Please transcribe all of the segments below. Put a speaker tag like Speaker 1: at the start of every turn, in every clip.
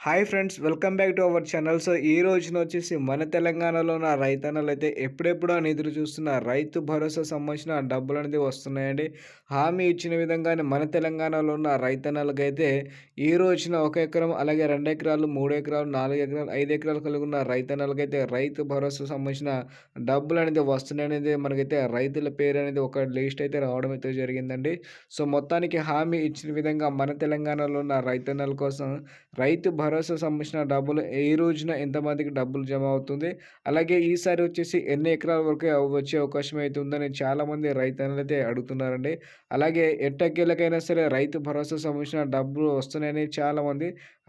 Speaker 1: Hi friends welcome back to our channel. So ఈ రోజున వచ్చేసి మన తెలంగాణలో ఉన్న రైతన్నలు అయితే ఎప్పుడెప్పుడు అని ఎదురు చూస్తున్న రైతు భరోసా సంబంధించిన డబ్బులు అనేది వస్తున్నాయండి. హామీ ఇచ్చిన విధంగానే మన తెలంగాణలో ఉన్న రైతన్నలకి అయితే ఈ రోజున ఒక ఎకరం అలాగే రెండు ఎకరాలు మూడు ఎకరాలు నాలుగు ఎకరాలు ఐదు ఎకరాలు కలిగి ఉన్న రైతన్నలకైతే అయితే రైతు భరోసా సంబంధించిన డబ్బులు అనేది వస్తున్నాయనేది మనకైతే రైతుల పేరు అనేది ఒక లిస్ట్ అయితే రావడం అయితే జరిగిందండి. సో మొత్తానికి హామీ ఇచ్చిన విధంగా మన తెలంగాణలో ఉన్న రైతన్నల కోసం రైతు భరోసా సంబంధించిన డబ్బులు ఏ రోజున ఎంతమందికి డబ్బులు జమ అవుతుంది? అలాగే ఈసారి వచ్చేసి ఎన్ని ఎకరాల వరకు వచ్చే అవకాశం అయితే ఉందని చాలామంది రైతన్నలు అయితే అడుగుతున్నారండి. అలాగే ఎట్టకేళ్ళకైనా సరే రైతు భరోసా సంబంధించిన డబ్బులు వస్తున్నాయని చాలామంది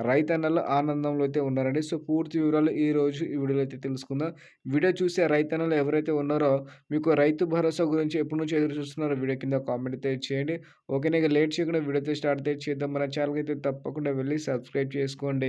Speaker 1: రైతన్నలు ఆనందంలో అయితే ఉన్నారండి. సో పూర్తి వివరాలు ఈ రోజు ఈ వీడియోలో అయితే తెలుసుకుందాం. వీడియో చూసే రైతన్నలు ఎవరైతే ఉన్నారో మీకు రైతు భరోసా గురించి ఎప్పటి నుంచి ఎదురు చూస్తున్నారో వీడియో కింద కామెంట్ అయితే చేయండి. ఓకేనా ఇక లేట్ చేయకుండా వీడియో అయితే స్టార్ట్ అయితే చేద్దాం. మన ఛానల్కి అయితే తప్పకుండా వెళ్ళి సబ్స్క్రైబ్ చేసుకోండి.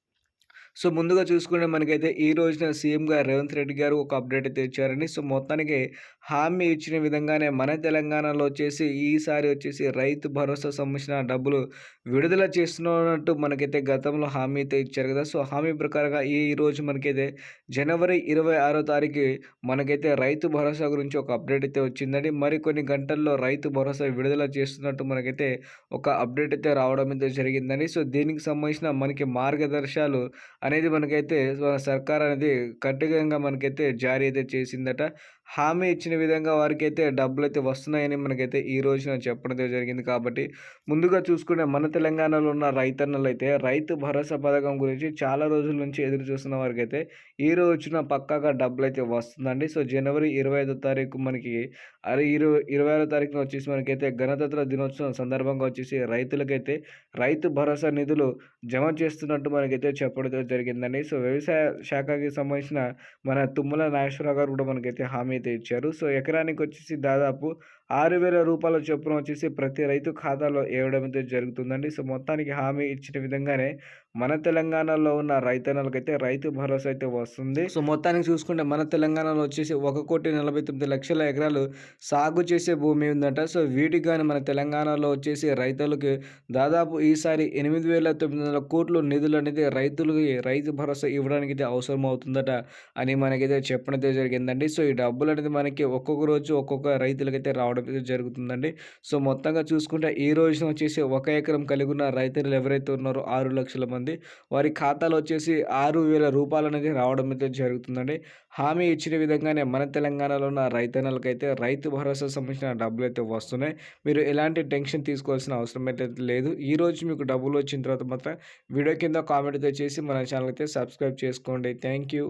Speaker 1: సో ముందుగా చూసుకుంటే మనకైతే ఈ రోజున సీఎంగా రేవంత్ రెడ్డి గారు ఒక అప్డేట్ అయితే ఇచ్చారని సో మొత్తానికి హామీ ఇచ్చిన విధంగానే మన తెలంగాణలో వచ్చేసి ఈసారి వచ్చేసి రైతు భరోసా సంబంధించిన డబ్బులు విడుదల చేస్తున్నట్టు మనకైతే గతంలో హామీ అయితే ఇచ్చారు కదా. సో హామీ ప్రకారంగా ఈ రోజు మనకైతే జనవరి ఇరవై ఆరో తారీఖు మనకైతే రైతు భరోసా గురించి ఒక అప్డేట్ అయితే వచ్చిందండి. మరికొన్ని గంటల్లో రైతు భరోసా విడుదల చేస్తున్నట్టు మనకైతే ఒక అప్డేట్ అయితే రావడం అయితే జరిగిందండి. సో దీనికి సంబంధించిన మనకి మార్గదర్శకాలు అనేది మనకైతే సర్కార్ అనేది కఠినంగా మనకైతే జారీ అయితే చేసిందట. హామీ ఇచ్చిన విధంగా వారికైతే డబ్బులు అయితే వస్తున్నాయని మనకైతే ఈ రోజున చెప్పడం జరిగింది. కాబట్టి ముందుగా చూసుకునే మన తెలంగాణలో ఉన్న రైతన్నలు అయితే రైతు భరోసా పథకం గురించి చాలా రోజుల నుంచి ఎదురు చూస్తున్న వారికి అయితే ఈ రోజున పక్కాగా డబ్బులు అయితే వస్తుందండి. సో జనవరి ఇరవై ఐదో తారీఖు మనకి అరే ఇరవై ఇరవై ఆరో తారీఖున వచ్చేసి మనకైతే గణతంత్ర దినోత్సవం సందర్భంగా వచ్చేసి రైతులకైతే రైతు భరోసా నిధులు జమ చేస్తున్నట్టు మనకైతే చెప్పడం జరిగిందండి. సో వ్యవసాయ శాఖకి సంబంధించిన మన తుమ్మల నాగేశ్వరరావు గారు కూడా మనకైతే హామీ అయితే ఇచ్చారు. సో ఎకరానికి వచ్చేసి దాదాపు ఆరు వేల రూపాయల చొప్పున వచ్చేసి ప్రతి రైతు ఖాతాలో వేయడం అయితే జరుగుతుందండి. సో మొత్తానికి హామీ ఇచ్చిన విధంగానే మన తెలంగాణలో ఉన్న రైతన్నలకైతే రైతు భరోసా అయితే వస్తుంది. సో మొత్తానికి చూసుకుంటే మన తెలంగాణలో వచ్చేసి ఒక కోటి నలభై తొమ్మిది లక్షల ఎకరాలు సాగు చేసే భూమి ఉందంట. సో వీటికి కానీ మన తెలంగాణలో వచ్చేసి రైతులకి దాదాపు ఈసారి ఎనిమిది వేల తొమ్మిది వందల కోట్లు నిధులు అనేది రైతులకి రైతు భరోసా ఇవ్వడానికి అయితే అవసరం అవుతుందట అని మనకైతే చెప్పడం జరిగిందండి. సో ఈ డబ్బులు అనేది మనకి ఒక్కొక్క రోజు ఒక్కొక్క రైతులకైతే రావడం జరుగుతుందండి. సో మొత్తంగా చూసుకుంటే ఈ రోజున వచ్చేసి ఒక ఎకరం కలిగి ఉన్న రైతులు ఎవరైతే ఉన్నారో ఆరు లక్షల మంది వారి ఖాతాలో వచ్చేసి ఆరు వేల రూపాయలు అనేది రావడం అయితే జరుగుతుందండి. హామీ ఇచ్చిన విధంగానే మన తెలంగాణలో ఉన్న రైతన్నలకైతే రైతు భరోసా సంబంధించిన డబ్బులు అయితే వస్తున్నాయి. మీరు ఎలాంటి టెన్షన్ తీసుకోవాల్సిన అవసరం అయితే లేదు. ఈ రోజు మీకు డబ్బులు వచ్చిన తర్వాత మాత్రం వీడియో కింద కామెంట్ అయితే చేసి మన ఛానల్ అయితే సబ్స్క్రైబ్ చేసుకోండి. Thank you.